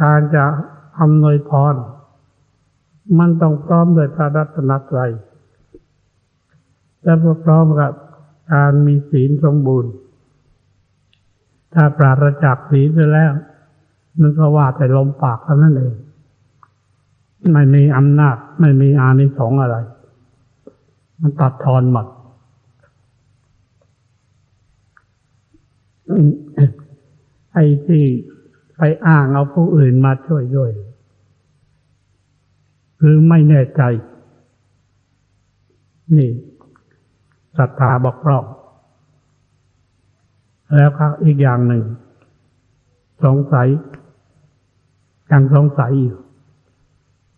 การจะอำนวยพร มันต้องพร้อมด้วยพระรัตนตรัยและพร้อมกับการมีศีลสมบูรณ์ ถ้าปราศจากศีลไปแล้วมันก็ว่าแต่ลมปากเท่านั้นเอง ไม่มีอำนาจ ไม่มีอานิสงส์อะไร มันตัดทอนหมดไอ้ที่ ไปอ้างเอาผู้อื่นมาช่วยด้วยคือไม่แน่ใจ นี่ศรัทธาบอกร่องแล้วก็อีกอย่างหนึ่ง สงสัยยังสงสัยอยู่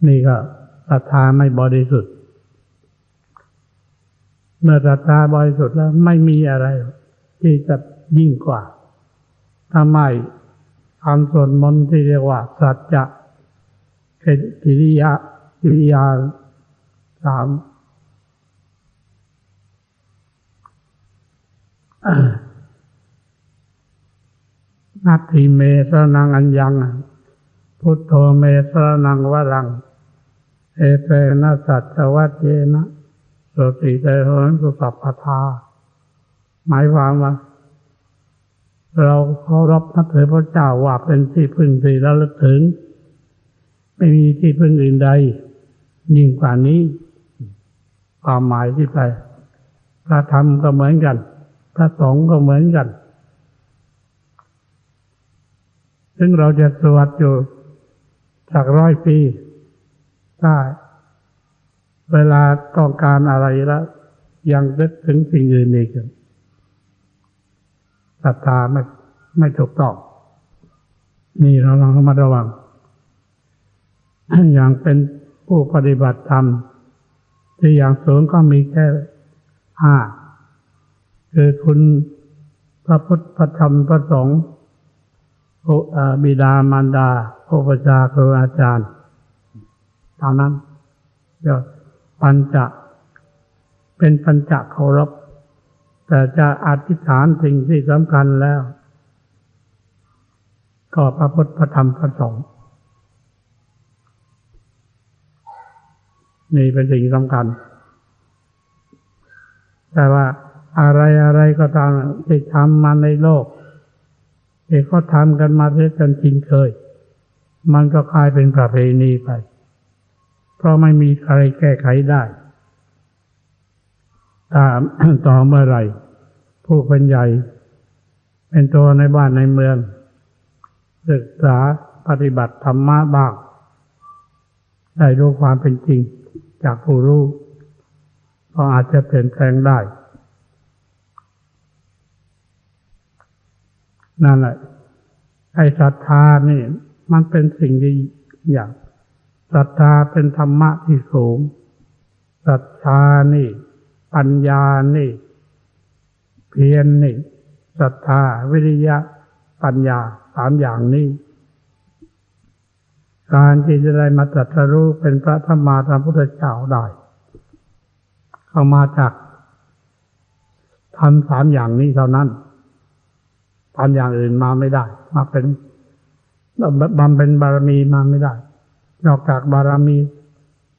นี่ก็ศรัทธาไม่บริสุทธิ์ เมื่อศรัทธาบริสุทธิ์แล้วไม่มีอะไร ที่จะยิ่งกว่าถ้าไม่ คำสวดมนต์ที่เรียกว่า สัจจะกิริยากิริยาสามนัตถิเมสรนังอัญญัง พุทโธเมสรนังวรัง เอเตนะสัจวัตเยนะสติเตโหนสุสัพพทาหมายความว่า เราเคารพนับถือพระเจ้าว่าเป็นที่พึ่งที่ระลึกถึง ไม่มีที่พึ่งอื่นใด ยิ่งกว่านี้ ความหมายที่ไปพระธรรมก็เหมือนกัน พระสงฆ์ก็เหมือนกัน ซึ่งเราจะสวดอยู่จากร้อยปีได้เวลาต้องการอะไรแล้ว ยังนึกถึงสิ่งอื่นอีก ศรัทธาไม่ไม่ถูกต้องนี่เราลองมาระวัง อย่างเป็นผู้ปฏิบัติธรรมที่อย่างสูงก็มีแค่ห้าคือคุณพระพุทธพระธรรมพระสงฆ์บิดามารดาพระปชาครูอาจารย์เท่านั้นเดี๋ยวปัญจะเป็นปัญจะเคารพ แต่จะอธิษฐานสิ่งที่สำคัญแล้ว ก็พระพุทธพระธรรมพระสงฆ์นี่เป็นสิ่งสำคัญ แต่ว่าอะไรอะไรก็ตามที่ทำมาในโลกที่เขาทำกันมาเพื่อกันชินเคย มันก็กลายเป็นประเพณีไป เพราะไม่มีใครแก้ไขได้ ถ้าต่อเมื่อไรผู้เป็นใหญ่ เป็นตัวในบ้านในเมือง ศึกษาปฏิบัติธรรมะบ้างได้รู้ความเป็นจริงจากผู้รู้ก็อาจจะเปลี่ยนแปลงได้ นั่นแหละไอ้ศรัทธานี่ มันเป็นสิ่งที่อย่างศรัทธาเป็นธรรมะที่สูงศรัทธานี่ ปัญญานี่ เพียรนนี่ศรัทธาวิริยะ ปัญญาสามอย่างนี้ การที่จะได้มาตรัสรู้เป็นพระธรรมาธรรมพุทธเจ้าได้เข้ามาจากทำสามอย่างนี้เท่านั้นทำอย่างอื่นมาไม่ได้ มาเป็นบำเป็นบารมีมาไม่ได้ นอกจากบารมี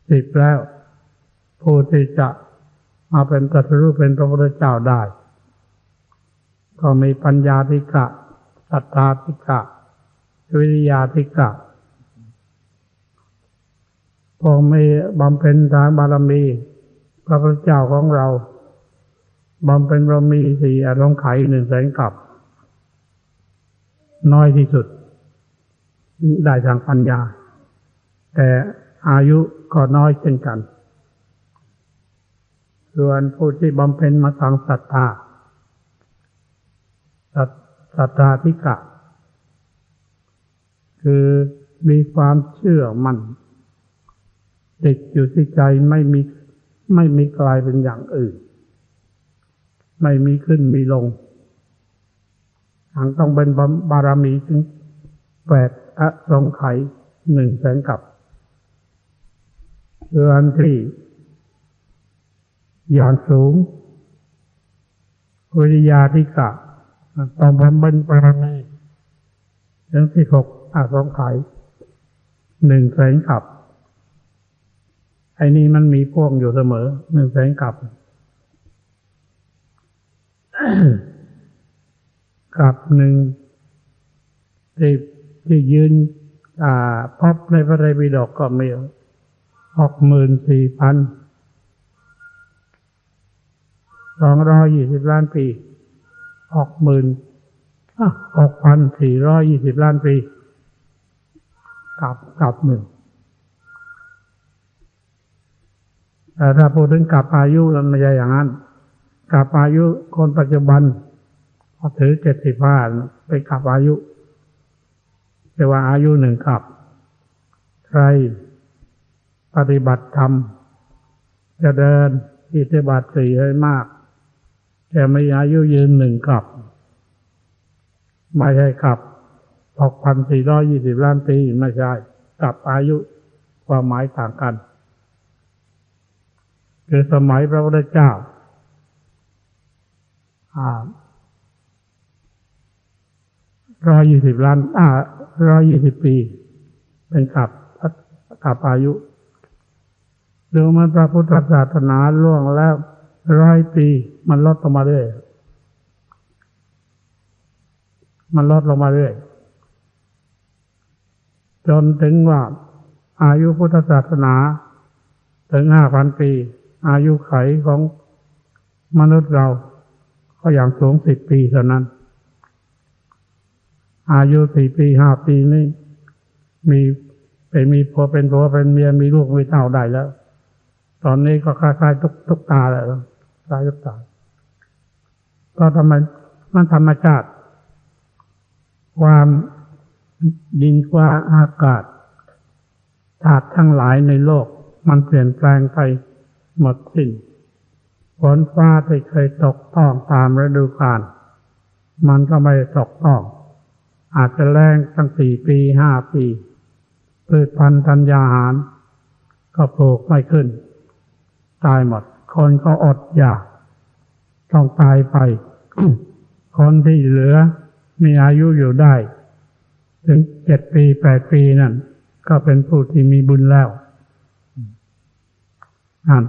สิบแล้วผู้ที่จะ มาเป็นตรัสรู้เป็นพระพุทธเจ้าได้ ก็มีปัญญาธิกะศรัทธาธิกะวิริยาธิกะพอม่บำเพ็ญทางบารมี พระพุทธเจ้าของเราบำเพ็ญบารมีสี่อารมณ์ไขหนึ่งแสนกับ น้อยที่สุด ได้ทางปัญญา แต่อายุก็น้อยเช่นกัน ส่วนผู้ที่บำเพ็ญมาทางศรัทธาศรัทธาธิกะ คือมีความเชื่อมัน่นติดอยู่ที่ใจไม่มีไม่มีกลายเป็นอย่างอื่น ไม่มีขึ้นมีลงทางต้องเป็นบารมีถึงแปดอะสงไขหนึ่งแสนกับเรือนที่ อย่างสูงวิริยาธิกะต้องบำเพ็ญปรมีถึงที่หกอาสงไขหนึ่งแสนกับ ไอ้นี่มันมีพ่วงอยู่เสมอหนึ่งแสนกับกับหนึ่งที่ที่ยืน อ่าพบในพระไตรปิฎกก็มีหกหมื่นสี่พัน สองร้อยยี่สิบล้านปีหกหมื่นหกพันสี่ร้อยยี่สิบล้านปีกับกับหนึ่งแต่ถ้าพูดถึงกับอายุมันไม่ใช่อย่างนั้นกับอายุคนปัจจุบันเขาถือเจ็ดสิบห้าเป็นกับอายุเรียกว่าอายุหนึ่งกับใครปฏิบัติธรรมจะเดินอิทธิบาทสี่ให้มาก จะมีอายุยืนหนึ่งกับไม่ใช่กับหกพันสี่ร้อยี่สิบล้านปีไม่ใช่กับอายุความหมายต่างกัน คือสมัยพระพุทธเจ้าร้อยยี่สิบล้านอ่าร้อยยี่สิบปี เป็นกับกับอายุดูมันพระพุทธศาสนาล่วงแล้ว ร้อยปี มันลดลงมาเรื่อยมันลดลงมาเรื่อยจนถึงว่า อายุพุทธศาสนา ถึงห้าพันปี อายุไขของมนุษย์เรา ก็อย่างสูงสิบปีเท่านั้น อายุสี่ปีห้าปีนี่มีเป็นมีผัวเป็นผัวเป็นเมียมีลูกมีเต่าได้แล้ว ตอนนี้ก็คล้ายๆทุกทุกตาแล้ว คล้ายทุกตาก็ทำไมมันธรรมชาติ ความดินว่าอากาศธาตุทั้งหลายในโลก มันเปลี่ยนแปลงไปหมดสิ้นฝนฟ้าที่เคยตกต้องตามฤดูกาลมันก็ไม่ตกต้อง อาจจะแรงตั้งสี่ปีห้าปีพืชพันธุ์ธัญญาหาร ก็ปลูกไม่ขึ้น ตายหมด คนก็อดอยาก ต้องตายไป คนที่เหลือมีอายุอยู่ได้ ถึงเจ็ดปีแปดปีนั่น ก็เป็นผู้ที่มีบุญแล้วนั่น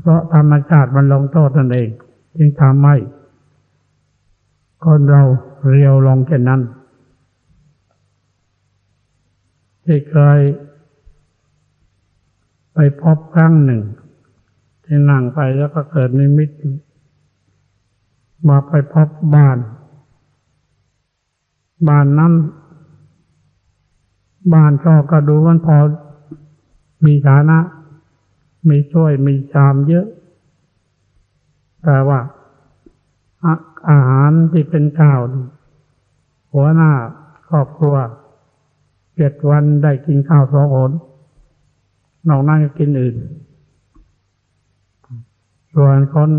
เพราะธรรมชาติมันลงโทษนั่นเอง จึงทำให้คนเราเรียวลงแค่นั้น ที่เคยไปพบครั้งหนึ่ง ที่นั่งไปแล้วก็เกิดนิมิตมาไปพบบ้าน บ้านนั้นบ้านก็กระดูมันพอมีฐานะ มีช่วยมีชามเยอะ แต่ว่า อาหารที่เป็นข้าวหัวหน้าครอบครัวเจ็ดวันได้กินข้าวสองหนนอกนั้นก็กินอื่น ส่วนคน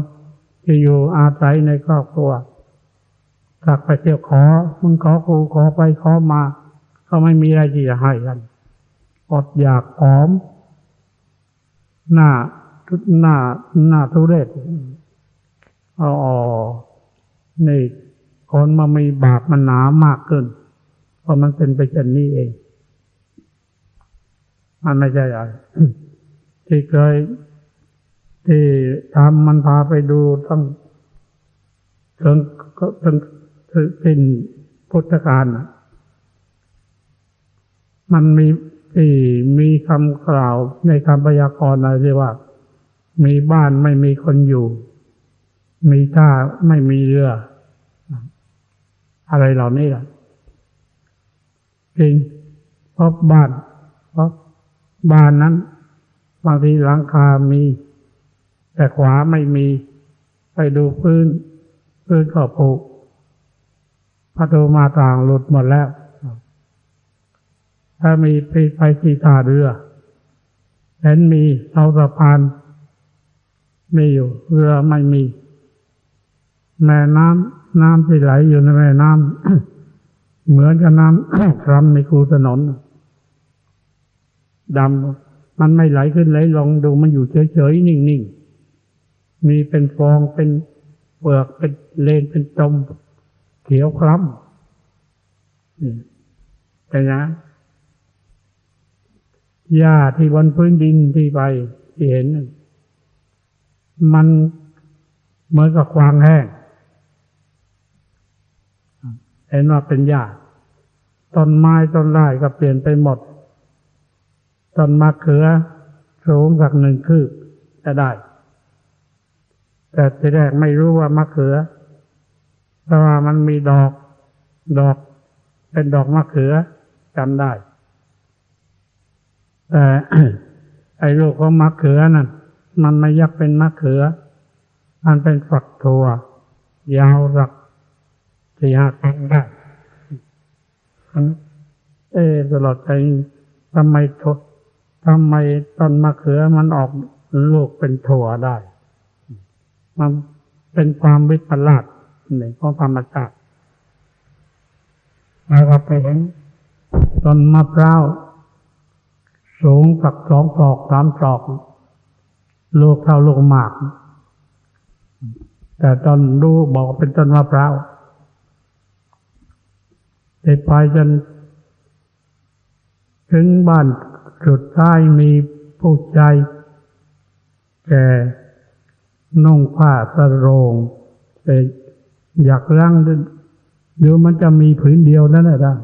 ที่อยู่อาศัยในครอบครัวสักไปเที่ยวขอ มึงขอครูขอไปขอมา ก็ไม่มีอะไรที่จะให้กันอดอยากผอม หน้าหน้าหน้าทุเรศอ๋อนี่คนมามีบาปมันหนามากขึ้น เพราะมันเป็นไปเช่นนี้เอง มันไม่ใช่อะไรที่เคย ที่ทำมันพาไปดูต้องถึงก็ถึงสิ้นพุทธกาลมันมีที่มีคำกล่าวในคำพยากรณ์อะไรที่ว่า มีบ้านไม่มีคนอยู่ มีท่าไม่มีเรือ อะไรเหล่านี้แหละจริงพบบ้าน เพบบ้านนั้นบางทีหลังคามี แต่ขวาไม่มี ไปดูพื้น พื้นก็ผุประตูมาต่างหลุดหมดแล้ว ถ้ามีไปไปที่ท่าเรือเห็นมีเสาสะพานมีอยู่ เรือไม่มี แม่น้ำน้ำที่ไหลอยู่ในแม่น้ำเหมือนกับน้ำครำในคูถนนดำมันไม่ไหลขึ้นไหลลงดูมันอยู่เฉยๆ นิ่งๆ มีเป็นฟองเป็นเปลือกเป็นเลนเป็นจมเขียวคล้ำแต่นะหญ้าที่บนพื้นดินที่ไปที่เห็นนั่นมันเหมือนกับควางแห้งเห็นว่าเป็นหญ้าต้นไม้ต้นไร่ก็เปลี่ยนไปหมดต้นมะเขือสูงสักหนึ่งคืบจะได้ แต่ทีแรกไม่รู้ว่ามะเขือ เพราะว่ามันมีดอก ดอก เป็นดอกมะเขือจำได้ แต่ไอ้ลูกของมะเขือนั่นมันไม่ยักเป็นมะเขือ มันเป็นฝักถั่วยาวสักสี่ห้าตันได้เออตลอดไปทำไมทดทำไมต้นมะเขือมันออกลูกเป็นถั่วได้ มันเป็นความวิปลาสหนึ่งของธรรมชาติแล้วก็ไปเห็นต้นมะพร้าวสูงสักสองศอกสามศอกลูกเท่าลูกหมาก แต่ตอนดูบอกเป็นต้นมะพร้าวไปไปจนถึงบ้านสุดท้ายมีผู้ชายแก่ นุ่งผ้าสรงแต่อยากร่างเดี๋ยวมันจะมีผืนเดียวนั่นแหละ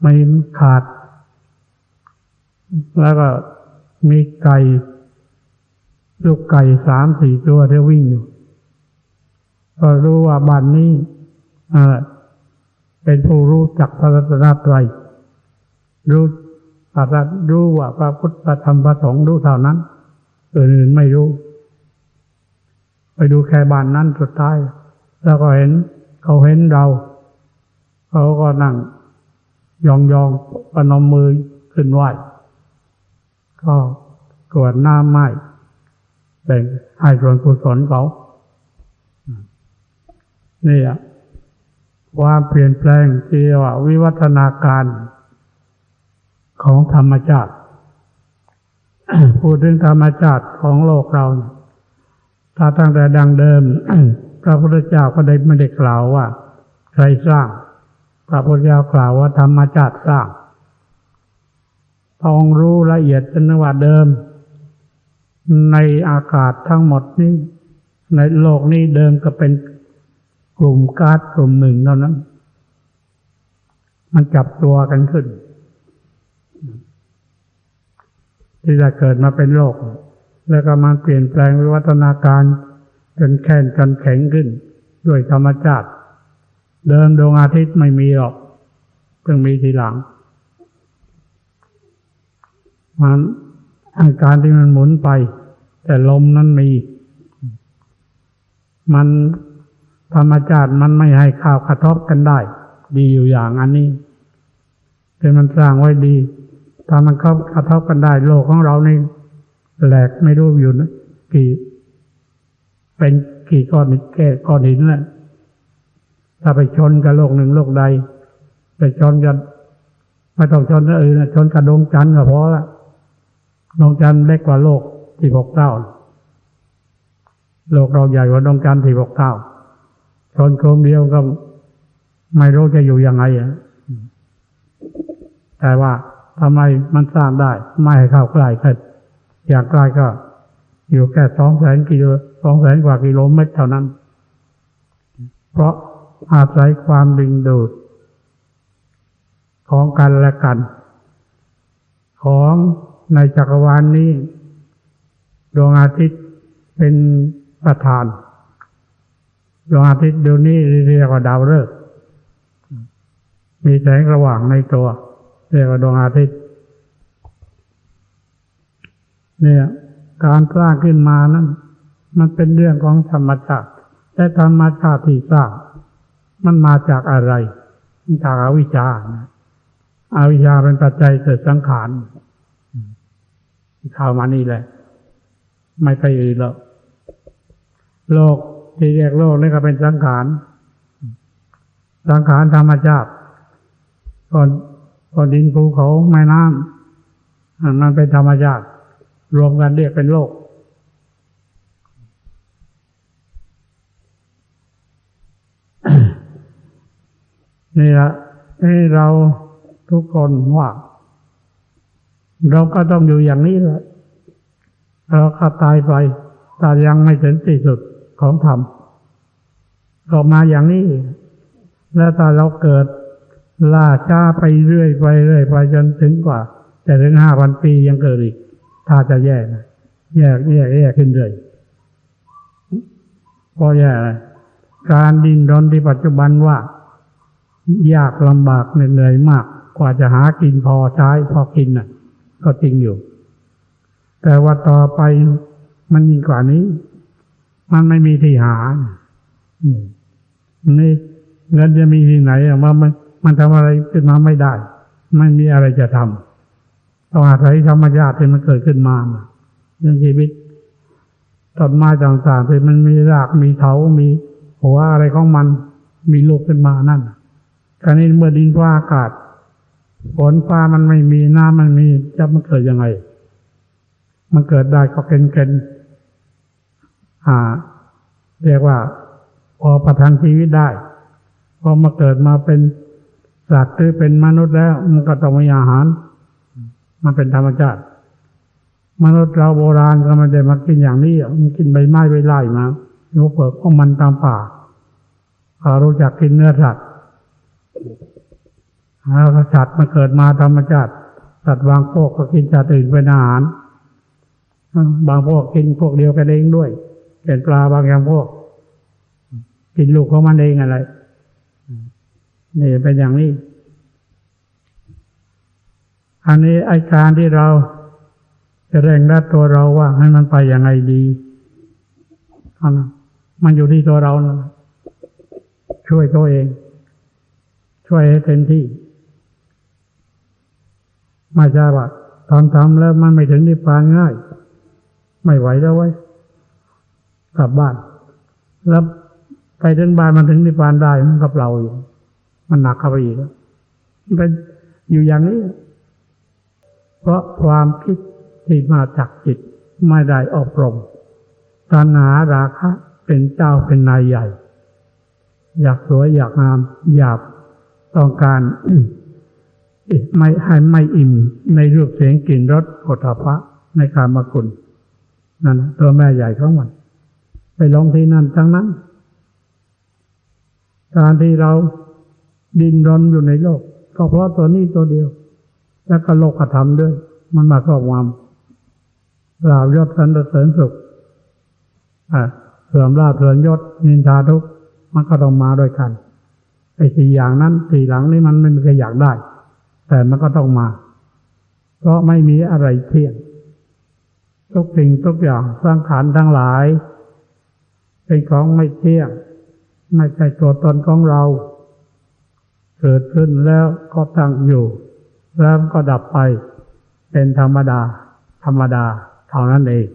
ไม่ขาด แล้วก็มีไก่ลูกไก่สามสี่ตัวที่วิ่งอยู่ ก็รู้ว่าบ้านนี้เป็นผู้รู้จักพระรัตนตรัยรู้พระรัตรู้ว่าพระพุทธธรรมพระสงฆ์รู้เท่านั้นอื่นๆไม่รู้ ไปดูแค่บ้านนั้นสุดท้าย แล้วก็เห็น เขาเห็นเรา เขาก็นั่ง ยองยองประนมมือขึ้นไหวก็กวดน้ำไม้แบ่งให้ส่วนกุศลเขานี่อะความเปลี่ยนแปลงที่ว่าวิวัฒนาการของธรรมชาติพูดถึงธรรมชาติของโลกเรา ถ้าตั้งแต่ดังเดิมพระพุทธเจ้าก็ได้ไม่ได้กล่าวว่า ใครสร้าง พระพุทธเจ้ากล่าวว่าธรรมชาติสร้างพองรู้ละเอียดเป็นว่าเดิม ในอากาศทั้งหมดนี้ ในโลกนี้เดิมก็เป็นกลุ่มก๊าซกลุ่มหนึ่งเท่านั้น มันจับตัวกันขึ้น ที่จะเกิดมาเป็นโลก แล้วก็มาเปลี่ยนแปลงวิวัฒนาการ จนแข็งจนแข็งขึ้น ด้วยธรรมชาติ เดิมดวงอาทิตย์ไม่มีหรอกเพิ่งมีทีหลัง มันอาการที่มันหมุนไป แต่ลมนั้นมี มันธรรมชาติมันไม่ให้ข้าวกระทบกันได้ ดีอยู่อย่างอันนี้เป็นมันสร้างไว้ดี ถ้ามันเข้ากระทบกันได้โลกของเรานี่ แหลกไม่รู้อยู่นะกี่ เป็นกี่ก้อนแก่ก้อนหินแหละถ้าไปชนกับโลกหนึ่งโลกใด ไปชนกันไม่ต้องชนอื่นชนกับดวงจันทร์ก็พอละดวงจันทร์เล็กกว่าโลกที่หกเท่าโลกเราใหญ่กว่าดวงจันทร์ที่หกเท่าชนโครมเดียวก็ไม่รู้จะอยู่ยังไงอะแต่ว่าทำไมมันสร้างได้ ไม่ให้เข้าใกล้แค่ อย่างใกล้ก็ อยู่แค่สองแสนกิโลสองแสนกว่ากิโลเมตรเท่านั้น เพราะอาศัยความดึงดูด ของกันและกัน ของในจักรวาลนนี้ดวงอาทิตย์เป็นประธานดวงอาทิตย์เดี๋ยวนี้เรียกว่าดาวฤกษ์มีแสงระหว่างในตัว เรียกว่าดวงอาทิตย์ เนี่ยการสร้างขึ้นมานั้น มันเป็นเรื่องของธรรมชาติแต่ธรรมชาติที่สร้างมันมาจากอะไรจากอาวิชชาอาวิชชาเป็นปัจจัยเกิดสังขารข้าวมานี่แหละ ไม่ไปอื่นหรอกโลกที่เรียกโลกนี่ก็เป็นสังขารสังขารธรรมชาติก่อนก่อนดินภูเขาแม่น้ำมันเป็นธรรมชาติ รวมกันเรียกเป็นโลก นี่ละให้เราทุกคนว่า เราก็ต้องอยู่อย่างนี้แหละเราก็ตายไปแต่ยังไม่ถึงที่สุดของธรรมก็มาอย่างนี้ แล้วถ้าเราเกิดล่าช้าไปเรื่อยไปเรื่อยไปจนถึงกว่า จะถึงห้าพันปียังเกิดอีก ถ้าจะแย่นะแย่แย่แย่ขึ้นเรื่อยเพราะแย่อะไรการดิ้นรนที่ปัจจุบันว่า ยากลำบากเหนื่อยมาก กว่าจะหากินพอใช้พอกินน่ะ ก็จริงอยู่ แต่ว่าต่อไปมันยิ่งกว่านี้ มันไม่มีที่หาอนี่เงินจะมีที่ไหนอะว่ามันมันทำอะไรขึ้นมาไม่ได้ ไม่มีอะไรจะทำ ต้องอาศัยธรรมชาติที่มันเกิดขึ้นมาเรื่องชีวิตต้นไม้ต่างๆที่มันมีรากมีเถามีหัวอะไรของมันมีโลกขึ้นมานั่นคราวนี้เมื่อดินฟ้าอากาศฝนฟ้ามันไม่มีน้ำมันมีจะมันเกิดยังไง มันเกิดได้ก็เกินเกินอ่า เรียกว่า พอประทังชีวิตได้ พอมาเกิดมาเป็นสัตว์หรือเป็นมนุษย์แล้ว มันก็ต้องมีอาหาร มันเป็นธรรมชาติมนุษย์เราโบราณก็ไมันได้มากินอย่างนี้อะมันกินใบไม้ใบไร่มาโยเปิดของมันตามป่าเขารู้จักกินเนื้อสัตว์แล้วสัตว์มันเกิดมาธรรมชาติสัตว์บางพวกก็กินสัตว์อื่นเป็นอาหาร บางพวกกินพวกเดียวกันเองด้วย เป็นปลาบางอย่างพวก กินลูกของมันเองอะไรนี่เป็นอย่างนี้ อันนี้ไอการที่เราจะเร่งรัดตัวเราว่าให้มันไปอย่างไงดีอานมันอยู่ที่ตัวเรานะช่วยตัวเอง ช่วยให้เต็มที่ไม่ใช่ว่าทำทำแล้วมันไม่ถึงนิพพานง่าย ไม่ไหวแล้วไว้กลับบ้าน แล้วไปถึงบ้านมันถึงนิพพานได้มันกับเราอยู่มันหนักเข้าไปอีกแล้วมันเป็นอยู่อย่างนี้ เพราะความคิดที่มาจากจิตไม่ได้อบรมตัณหาราคะเป็นเจ้าเป็นนายใหญ่ อยากสวยอยากงาม อยากต้องการไม่ให้ไม่อิ่มในรูปเสียงกลิ่นรสโผฏพพะในการมาคุณนั่นตัวแม่ใหญ่ของมันไปลงที่นั่นทั้งนั้น การที่เราดินรนอยู่ในโลกก็เพราะตัวนี้ตัวเดียว แล้วก็โลกธรรมด้วย มันมาครอบงำลาบยศสันเสริญสุขอ่าเสื่อมลาบเสื่อมยศนินทาทุกมันก็ต้องมาด้วยกันไอ้สี่อย่างนั้นสี่หลังนี้มันไม่มีใครอยากได้ แต่มันก็ต้องมา เพราะไม่มีอะไรเที่ยงทุกสิ่งทุกอย่างสังขารทั้งหลาย เป็นของไม่เที่ยงไม่ใช่ตัวตนของเรา เกิดขึ้นแล้วก็ตั้งอยู่ แล้วก็ดับไปเป็นธรรมดา ธรรมดาเท่านั้นเอง